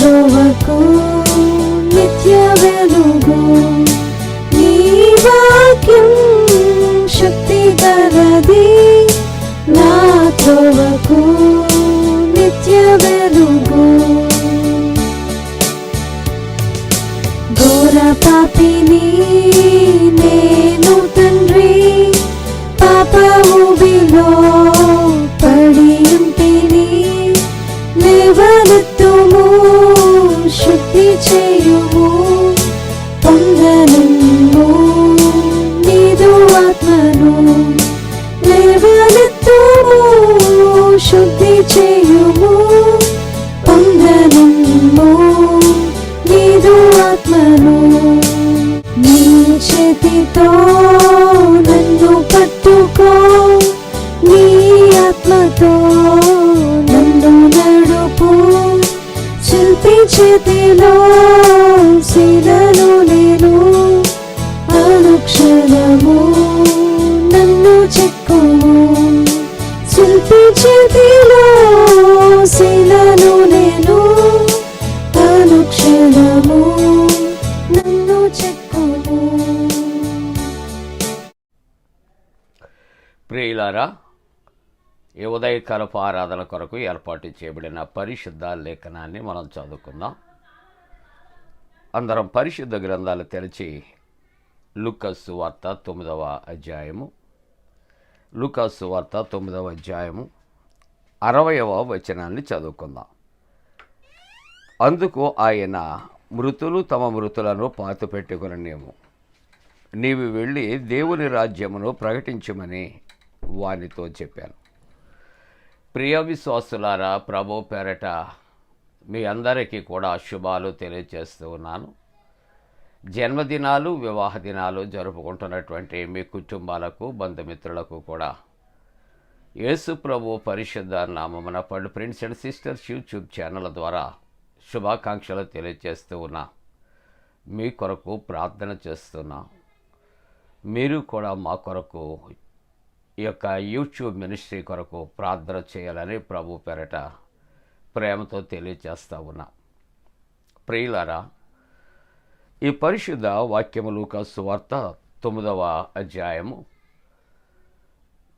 золоко не тя ప్రియులారా ఈ ఉదయకాలపు ఆరాధన కొరకు ఏర్పాటు చేయబడిన పరిశుద్ధ లేఖనాన్ని మనం చదువుకుందాం. అందరం పరిశుద్ధ గ్రంథాలు తెరిచి లుకస్సు వార్త తొమ్మిదవ అధ్యాయము లుకస్సు వార్త తొమ్మిదవ అధ్యాయము అరవయవ వచనాన్ని చదువుకుందాం. అందుకు ఆయన మృతులు తమ మృతులను పాత పెట్టుకుననేమో నీవు వెళ్ళి దేవుని రాజ్యమును ప్రకటించమని వానితో చెప్పాను. ప్రియ విశ్వాసులారా ప్రభు పేరట మీ అందరికీ కూడా శుభాలు తెలియజేస్తూ ఉన్నాను. జన్మదినాలు వివాహ దినాలు జరుపుకుంటున్నటువంటి మీ కుటుంబాలకు బంధుమిత్రులకు కూడా యేసు ప్రభు పరిశుద్ధ నామమున పడు friends and sisters YouTube channel ద్వారా శుభాకాంక్షలు తెలియజేస్తూ ఉన్నా. మీ కొరకు ప్రార్థన చేస్తున్నా. మీరు కూడా మా కొరకు ఈ యొక్క యూట్యూబ్ మినిస్ట్రీ కొరకు ప్రార్థన చేయాలని ప్రభు పేరట ప్రేమతో తెలియజేస్తా ఉన్నా. ప్రియులారా ఈ పరిశుద్ధ వాక్యములు సువార్త తొమ్మిదవ అధ్యాయము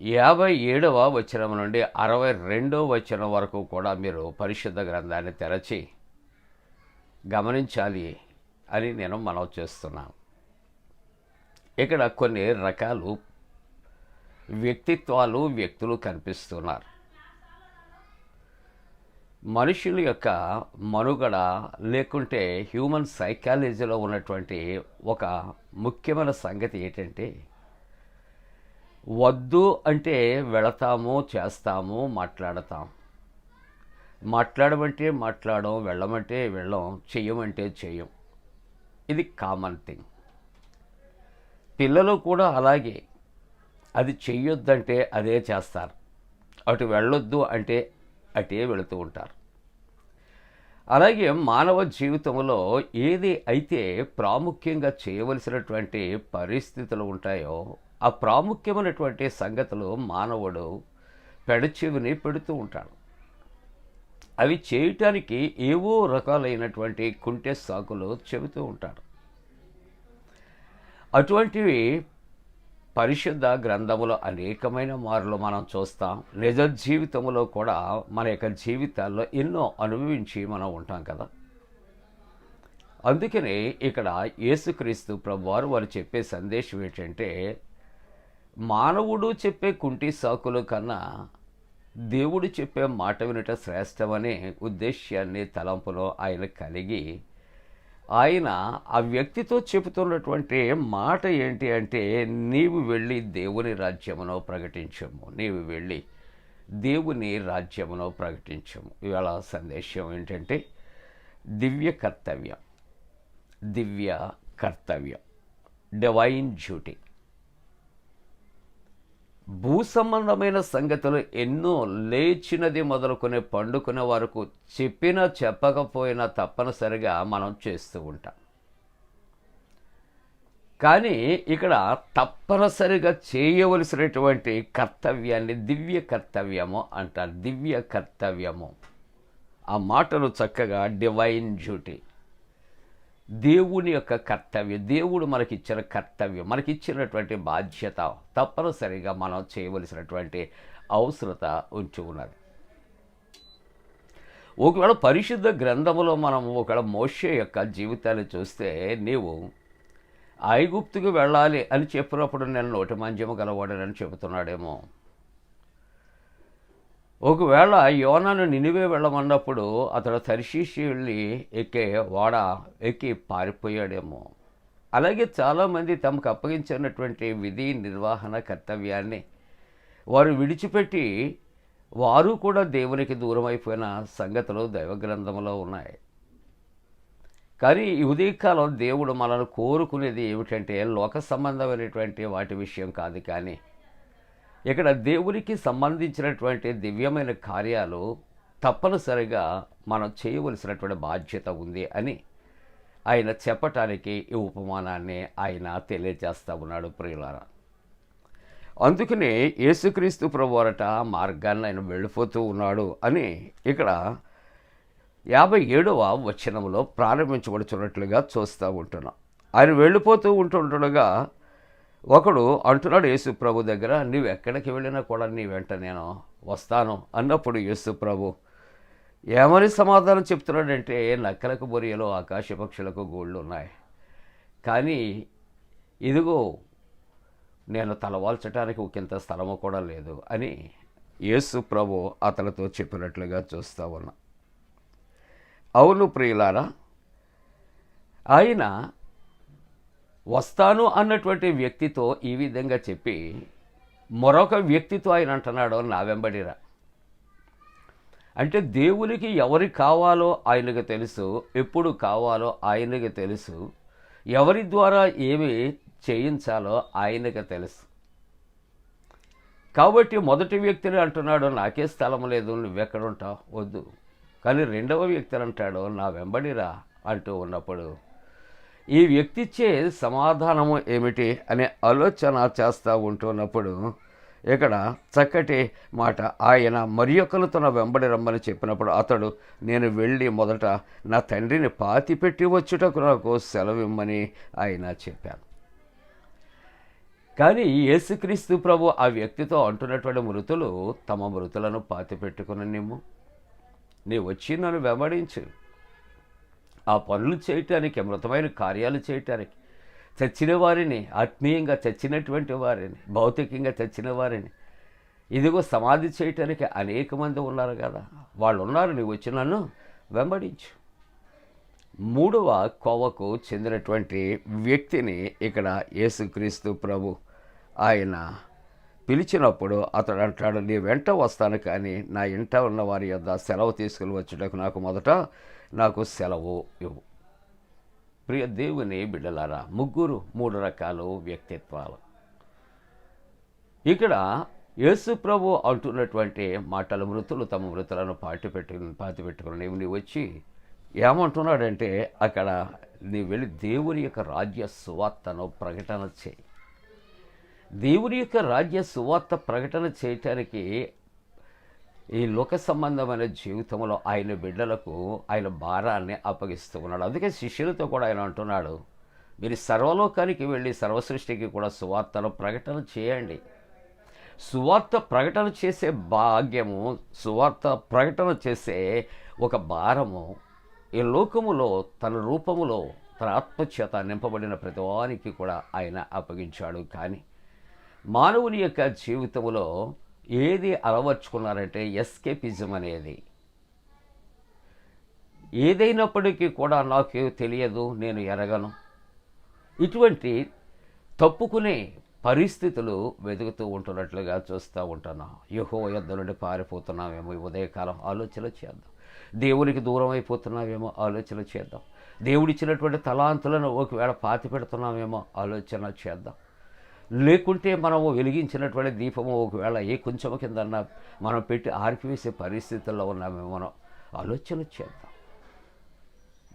యాభై ఏడవ వచనం నుండి అరవై రెండవ వచనం వరకు కూడా మీరు పరిశుద్ధ గ్రంథాన్ని తెరచి గమనించాలి అని నేను మనవి చేస్తున్నాను ఇక్కడ కొన్ని రకాలు వ్యక్తిత్వాలు వ్యక్తులు కనిపిస్తున్నారు. మనుషుల యొక్క మనుగడ లేకుంటే హ్యూమన్ సైకాలజీలో ఉన్నటువంటి ఒక ముఖ్యమైన సంగతి ఏంటంటే వద్దు అంటే వెళతాము చేస్తాము మాట్లాడతాం. మాట్లాడమంటే మాట్లాడడం వెళ్ళమంటే వెళ్ళం చెయ్యమంటే చెయ్యం. ఇది కామన్ థింగ్ పిల్లలు కూడా అలాగే. అది చెయ్యొద్దంటే అదే చేస్తారు. అటు వెళ్ళొద్దు అంటే అటే వెళుతూ ఉంటారు. అలాగే మానవ జీవితంలో ఏది అయితే ప్రాముఖ్యంగా చేయవలసినటువంటి పరిస్థితులు ఉంటాయో ఆ ప్రాముఖ్యమైనటువంటి సంగతులు మానవుడు పెడచెవిని పెడుతూ ఉంటాడు. అవి చేయటానికి ఏవో రకాలైనటువంటి కుంటె సాకులు చెబుతూ ఉంటాడు. అటువంటివి పరిశుద్ధ గ్రంథములో అనేకమైన మార్లు మనం చూస్తాం. నిజ జీవితంలో కూడా మన యొక్క జీవితాల్లో ఎన్నో అనుభవించి మనం ఉంటాం కదా. అందుకనే ఇక్కడ యేసుక్రీస్తు ప్రభువారు వారు చెప్పే సందేశం ఏంటంటే మానవుడు చెప్పే కుంటి సాకులు కన్నా దేవుడు చెప్పే మాట వినట శ్రేష్టమనే ఉద్దేశ్యాన్ని తలంపులో ఆయన కలిగి ఆయన ఆ వ్యక్తితో చెబుతున్నటువంటి మాట ఏంటి అంటే నీవు వెళ్ళి దేవుని రాజ్యమును ప్రకటించము. నీవు వెళ్ళి దేవుని రాజ్యమును ప్రకటించము. ఇవాళ సందేశం ఏంటంటే దివ్య కర్తవ్యం. దివ్య కర్తవ్యం. డివైన్ డ్యూటీ భూ సంబంధమైన సంగతులు ఎన్నో లేచినది మొదలుకొని పండుకునే వరకు చెప్పినా చెప్పకపోయినా తప్పనిసరిగా మనం చేస్తూ ఉంటాం. కానీ ఇక్కడ తప్పనిసరిగా చేయవలసినటువంటి కర్తవ్యాన్ని దివ్య కర్తవ్యము అంటారు. దివ్య కర్తవ్యము. ఆ మాటలు చక్కగా డివైన్ డ్యూటీ దేవుని యొక్క కర్తవ్యం దేవుడు మనకిచ్చిన కర్తవ్యం మనకిచ్చినటువంటి బాధ్యత తప్పనిసరిగా మనం చేయవలసినటువంటి అవసరత ఉంచి ఉన్నది. ఒకవేళ పరిశుద్ధ గ్రంథములో మనం ఒకవేళ మోషే యొక్క జీవితాన్ని చూస్తే నీవు ఐగుప్తుకు వెళ్ళాలి అని చెప్పినప్పుడు నేను నోటి మంజము గలవాడనని చెబుతున్నాడేమో. ఒకవేళ యోనను నినివే వెళ్ళమన్నప్పుడు అతడు తరిశీసి వెళ్ళి ఎక్కే వాడ ఎక్కి పారిపోయాడేమో. అలాగే చాలామంది తమకు అప్పగించినటువంటి విధి నిర్వహణ కర్తవ్యాన్ని వారు విడిచిపెట్టి వారు కూడా దేవునికి దూరం అయిపోయిన సంగతులు దైవగ్రంథంలో ఉన్నాయి. కానీ ఈ ఉదయకాలం దేవుడు మనను కోరుకునేది ఏమిటంటే లోక సంబంధమైనటువంటి వాటి విషయం కాదు కానీ ఇక్కడ దేవునికి సంబంధించినటువంటి దివ్యమైన కార్యాలు తప్పనిసరిగా మనం చేయవలసినటువంటి బాధ్యత ఉంది అని ఆయన చెప్పటానికి ఈ ఉపమానాన్ని ఆయన తెలియజేస్తూ ఉన్నాడు ప్రియులారా. అందుకనే యేసుక్రీస్తు ప్రభువరట మార్గాన్ని ఆయన వెళ్ళిపోతూ ఉన్నాడు అని ఇక్కడ యాభై ఏడవ వచనంలో ప్రారంభించబడుతున్నట్లుగా చూస్తూ ఉంటున్నాం. ఆయన వెళ్ళిపోతూ ఉంటుండగా ఒకడు అంటున్నాడు యేసు ప్రభు దగ్గర నీవు ఎక్కడికి వెళ్ళినా కూడా నీ వెంట నేను వస్తాను అన్నప్పుడు యేసు ప్రభు ఏమని సమాధానం చెప్తున్నాడంటే నక్కలకు బొరియలు ఆకాశ పక్షులకు గోళ్ళు ఉన్నాయి. కానీ ఇదిగో నేను తలవాల్చడానికి ఒకంత స్థలము కూడా లేదు అని యేసు ప్రభు అతనితో చెప్పినట్లుగా చూస్తూ ఉన్నా. అవును ప్రియులారా ఆయన వస్తాను అన్నటువంటి వ్యక్తితో ఈ విధంగా చెప్పి మరొక వ్యక్తితో ఆయన అంటున్నాడు నా వెంబడిరా. అంటే దేవునికి ఎవరి కావాలో ఆయనకు తెలుసు ఎప్పుడు కావాలో ఆయనకు తెలుసు ఎవరి ద్వారా ఏమి చేయించాలో ఆయనకు తెలుసు. కాబట్టి మొదటి వ్యక్తిని అంటున్నాడు నాకే స్థలం లేదు నువ్వెక్కడుంటావు వద్దు. కానీ రెండవ వ్యక్తిని అంటాడు నా వెంబడిరా అంటూ ఉన్నప్పుడు ఈ వ్యక్తిచ్చే సమాధానము ఏమిటి అనే ఆలోచన చేస్తూ ఉంటున్నప్పుడు ఇక్కడ చక్కటి మాట ఆయన మరి ఒకరు తన వెంబడి రమ్మని చెప్పినప్పుడు అతడు నేను వెళ్ళి మొదట నా తండ్రిని పాతి పెట్టి వచ్చుటకు నాకు సెలవిమ్మని ఆయన చెప్పాను కానీ యేసుక్రీస్తు ప్రభు ఆ వ్యక్తితో అంటున్నటువంటి మృతులు తమ మృతులను పాతి పెట్టుకుని నీ వచ్చి నన్ను వెంబడించు. ఆ పనులు చేయటానికి మృతమైన కార్యాలు చేయటానికి చచ్చిన వారిని ఆత్మీయంగా చచ్చినటువంటి వారిని భౌతికంగా చచ్చిన వారిని ఇదిగో సమాధి చేయటానికి అనేక మంది ఉన్నారు కదా. వాళ్ళు ఉన్నారు నీవు వచ్చి నన్ను వెంబడించు. మూడవ కోవకు చెందినటువంటి వ్యక్తిని ఇక్కడ యేసుక్రీస్తు ప్రభు ఆయన పిలిచినప్పుడు అతడు అంటాడు నీ వెంట వస్తాను కానీ నా ఇంట ఉన్న వారి యొద్ద సెలవు తీసుకుని వచ్చుటకు నాకు మొదట నాకు సెలవు ఇవ్వు. ప్రియ దేవుని బిడ్డలారా ముగ్గురు మూడు రకాలు వ్యక్తిత్వాలు. ఇక్కడ యేసు ప్రభు అంటున్నటువంటి మాటలు మృతులు తమ మృతులను పాటి పెట్టు పాతి పెట్టుకుని నీవు వచ్చి ఏమంటున్నాడంటే అక్కడ నీ వెళ్ళి దేవుని యొక్క రాజ్య సువార్తను ప్రకటన చేయి. దేవుని యొక్క రాజ్య సువార్త ప్రకటన చేయటానికి ఈ లోక సంబంధమైన జీవితంలో ఆయన బిడ్డలకు ఆయన భారాన్ని అప్పగిస్తూ ఉన్నాడు. అందుకే శిష్యులతో కూడా ఆయన అంటున్నాడు మీరు సర్వలోకానికి వెళ్ళి సర్వసృష్టికి కూడా సువార్తను ప్రకటన చేయండి. సువార్త ప్రకటన చేసే భాగ్యము సువార్త ప్రకటన చేసే ఒక భారము ఈ లోకములో తన రూపములో తన ఆత్మచేత నింపబడిన ప్రతివానికి కూడా ఆయన అప్పగించాడు. కానీ మానవుని యొక్క జీవితంలో ఏది అలవర్చుకున్నారంటే ఎస్కేపిజం అనేది. ఏదైనప్పటికీ కూడా నాకు తెలియదు నేను ఎరగను. ఇటువంటి తప్పుకునే పరిస్థితులు వెతుకుతూ ఉంటున్నట్లుగా చూస్తూ ఉంటున్నాం. యహో యుద్ధ నుండి పారిపోతున్నామేమో ఉదయకాలం ఆలోచన చేద్దాం. దేవునికి దూరం అయిపోతున్నామేమో ఆలోచన చేద్దాం. దేవుడిచ్చినటువంటి తలాంతులను ఒకవేళ పాతి పెడుతున్నామేమో ఆలోచన చేద్దాం. లేకుంటే మనము వెలిగించినటువంటి దీపము ఒకవేళ ఏ కొంచెం కిందన్నా మనం పెట్టి ఆర్పివేసే పరిస్థితుల్లో ఉన్నామే మనం ఆలోచన చేద్దాం.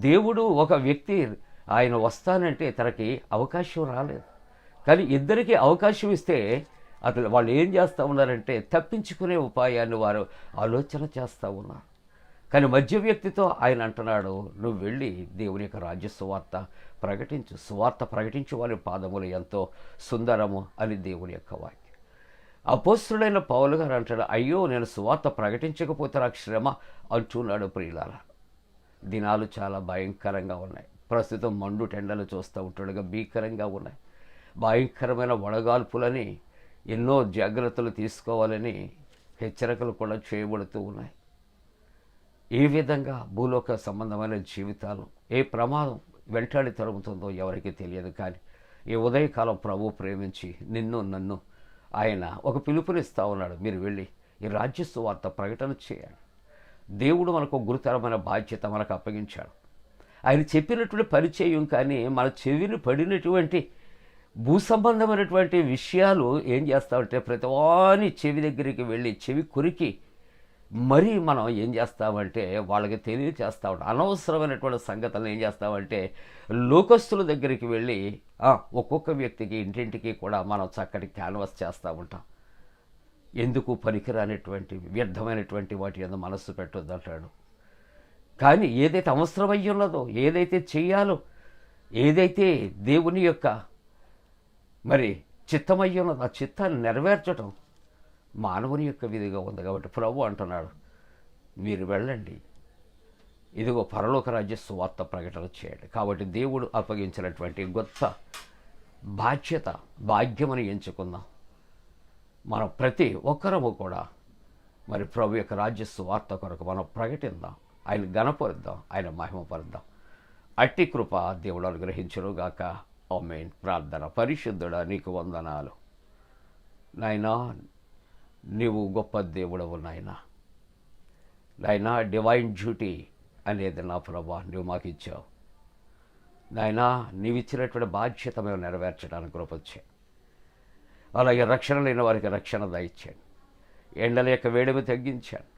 దేవుడు ఒక వ్యక్తి ఆయన వస్తానంటే తనకి అవకాశం రాలేదు. కానీ ఇద్దరికి అవకాశం ఇస్తే అతను వాళ్ళు ఏం చేస్తూ ఉన్నారంటే తప్పించుకునే ఉపాయాన్ని వారు ఆలోచన చేస్తూ ఉన్నారు. కానీ మధ్య వ్యక్తితో ఆయన అంటున్నాడు నువ్వు వెళ్ళి దేవుని యొక్క రాజ్యసువార్త ప్రకటించు సువార్త ప్రకటించు వారి పాదములు ఎంతో సుందరము అని దేవుని యొక్క వాక్యం. అపోస్తుడైన పౌలు గారు అంటాడు అయ్యో నేను సువార్త ప్రకటించకపోతే నాకు శ్రమ అంటున్నాడు ప్రియులాల దినాలు చాలా భయంకరంగా ఉన్నాయి. ప్రస్తుతం మండు టెండలు చూస్తూ ఉంటుండగా భీకరంగా ఉన్నాయి. భయంకరమైన వడగాల్పులని ఎన్నో జాగ్రత్తలు తీసుకోవాలని హెచ్చరికలు కూడా చేయబడుతూ ఉన్నాయి. ఏ విధంగా భూలోక సంబంధమైన జీవితాలు ఏ ప్రమాదం వెంటాడి తరుముతుందో ఎవరికి తెలియదు కానీ ఈ ఉదయకాలం ప్రభు ప్రేమించి నిన్ను నన్ను ఆయన ఒక పిలుపునిస్తా ఉన్నాడు. మీరు వెళ్ళి ఈ రాజ్య సువార్త ప్రకటన చేయండి. దేవుడు మనకు గురుతరమైన బాధ్యత మనకు అప్పగించాడు. ఆయన చెప్పినటువంటి పరిచయం కానీ మన చెవిని పడినటువంటి భూ సంబంధమైనటువంటి విషయాలు ఏం చేస్తామంటే ప్రతివాని చెవి దగ్గరికి వెళ్ళి చెవి కొరికి మరీ మనం ఏం చేస్తామంటే వాళ్ళకి తెలియచేస్తా ఉంటాం అనవసరమైనటువంటి సంగతులను ఏం చేస్తామంటే లోకస్తుల దగ్గరికి వెళ్ళి ఒక్కొక్క వ్యక్తికి ఇంటింటికి కూడా మనం చక్కటి క్యాన్వాస్ చేస్తూ ఉంటాం. ఎందుకు పనికిరానిటువంటి వ్యర్థమైనటువంటి వాటి మీద మనస్సు పెట్టొద్దు అంటాడు. కానీ ఏదైతే అవసరమై ఉన్నదో ఏదైతే చేయాలో ఏదైతే దేవుని యొక్క మరి చిత్తమై ఉన్నదో ఆ చిత్తాన్ని నెరవేర్చడం మానవుని యొక్క విధిగా ఉంది కాబట్టి ప్రభు అంటున్నాడు మీరు వెళ్ళండి. ఇదిగో పరలోక రాజ్య సువార్త ప్రకటన చేయండి. కాబట్టి దేవుడు అప్పగించినటువంటి గొప్ప బాధ్యత భాగ్యమని ఎంచుకుందాం. మనం ప్రతి ఒక్కరము కూడా మరి ప్రభు యొక్క రాజ్య సువార్త కొరకు మనం ప్రకటిద్దాం. ఆయన గణపరుద్దాం ఆయన మహిమపరుద్దాం. అట్టి కృప దేవుడు అనుగ్రహించునుగాక. ఆమెన్. ప్రార్థన పరిశుద్ధుడా నీకు వందనాలు. నాయనా నీవు గొప్ప దేవుడవు నాయనా. నాయనా డివైన్ డ్యూటీ అనేది నా ప్రభా నువ్వు మాకు ఇచ్చావు. నాయనా నీవు ఇచ్చినటువంటి బాధ్యత మేము నెరవేర్చడానికి కృపొచ్చే అలాగే రక్షణ లేని వారికి రక్షణ దయచేయండి. ఎండల యొక్క వేడిమి తగ్గించాను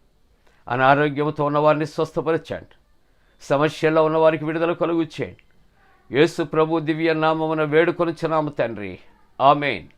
అనారోగ్యంతో ఉన్నవారిని స్వస్థపరచండి. సమస్యల్లో ఉన్నవారికి విడుదల కలుగు యేసు ప్రభు దివ్య నామమున వేడుకొనుచున్నాము తండ్రి. ఆమెన్.